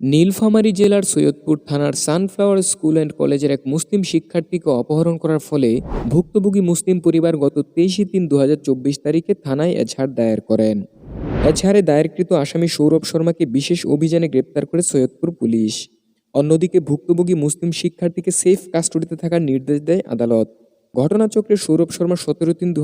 নীলফামারী জেলার সৈয়দপুর থানার sunflower school and কলেজের এক মুসলিম শিক্ষার্থীকে অপহরণ করার ফলে ভুক্তভোগী মুসলিম পরিবার গত তেইশে তিন দু তারিখে থানায় এজাহার দায়ের করেন। এজাহারে দায়েরকৃত আসামি সৌরভ শর্মাকে বিশেষ অভিযানে গ্রেপ্তার করে সৈয়দপুর পুলিশ। অন্যদিকে ভুক্তভোগী মুসলিম শিক্ষার্থীকে সেফ কাস্টডিতে থাকার নির্দেশ দেয় আদালত। ঘটনাচক্রে সৌরভ শর্মা সতেরো তিন দু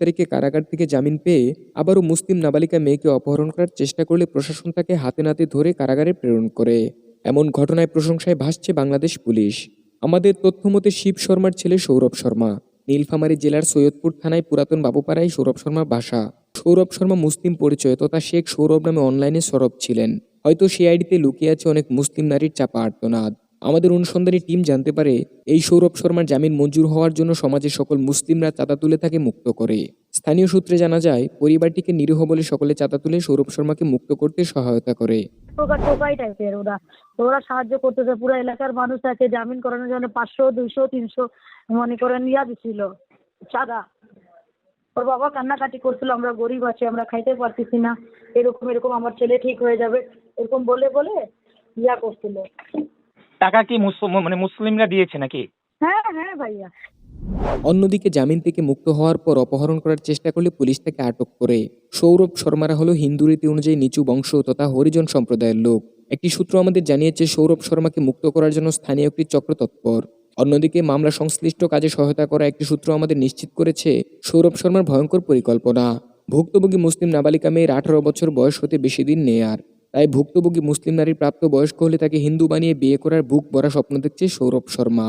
তারিখে কারাগার থেকে জামিন পেয়ে আবারও মুসলিম নাবালিকা মেয়েকে অপহরণ করার চেষ্টা করলে প্রশাসন তাকে হাতে নাতে ধরে কারাগারে প্রেরণ করে। এমন ঘটনায় প্রশংসায় ভাসছে বাংলাদেশ পুলিশ। আমাদের তথ্যমতে শিব শর্মার ছেলে সৌরভ শর্মা। নীলফামারী জেলার সৈয়দপুর থানায় পুরাতন বাবুপাড়ায় সৌরভ শর্মার বাসা। সৌরভ শর্মা মুসলিম পরিচয় তথা শেখ সৌরভ নামে অনলাইনে সরব ছিলেন। হয়তো সে আইডিতে লুকিয়ে আছে অনেক মুসলিম নারীর চাপা আর্তনাদ। আমাদের অনুসন্ধানী টিম জানতে পারে, এই সৌরভ শর্মার জামিন মঞ্জুর হওয়ার জন্য সমাজের সকল মুসলিমরা চাঁদা তুলে তাকে মুক্ত করে। স্থানীয় সূত্রে জানা যায়, পরিবারটিকে নিরীহ বলে সকলে চাঁদা তুলে সৌরভ শর্মাকে মুক্ত করতে সহায়তা করে। টোকাই টাইপের ওরা। সাহায্য করতেছে, পুরো এলাকার মানুষ তাকে জামিন করানোর জন্য পাঁচশো, দুইশো, তিনশো মনে করেন ইয়া দিছিল চাঁদা। ওর বাবা কান্নাকাটি করছিল, আমরা গরিব আছি, আমরা খাইতে পারতেছি না, এরকম এরকম আমার ছেলে ঠিক হয়ে যাবে, এরকম বলে বলে ইয়া করছিল। টাকা কি মানে মুসলিমরা দিয়েছে নাকি? হ্যাঁ হ্যাঁ ভাইয়া। অন্যদিকে জামিন থেকে মুক্ত হওয়ার পর অপহরণ করার চেষ্টা করলে পুলিশ তাকে আটক করে। সৌরভ শর্মারা হলো হিন্দু রীতি অনুযায়ী নিচু বংশ তথা হরিজন সম্প্রদায়ের লোক। একটি সূত্র আমাদের জানিয়েছে সৌরভ শর্মাকে মুক্ত করার জন্য স্থানীয় একটি চক্র তৎপর। অন্যদিকে মামলা সংশ্লিষ্ট কাজে সহায়তা করা একটি সূত্র আমাদের নিশ্চিত করেছে সৌরভ শর্মার ভয়ঙ্কর পরিকল্পনা। ভুক্তভোগী মুসলিম নাবালিকা মেয়ের আঠারো বছর বয়স হতে বেশি দিন নেই আর। তাই ভুক্তভোগী মুসলিম নারী প্রাপ্ত বয়স্ক হলে তাকে হিন্দু বানিয়ে বিয়ে করার বুক ভরা স্বপ্ন দেখছে সৌরভ শর্মা।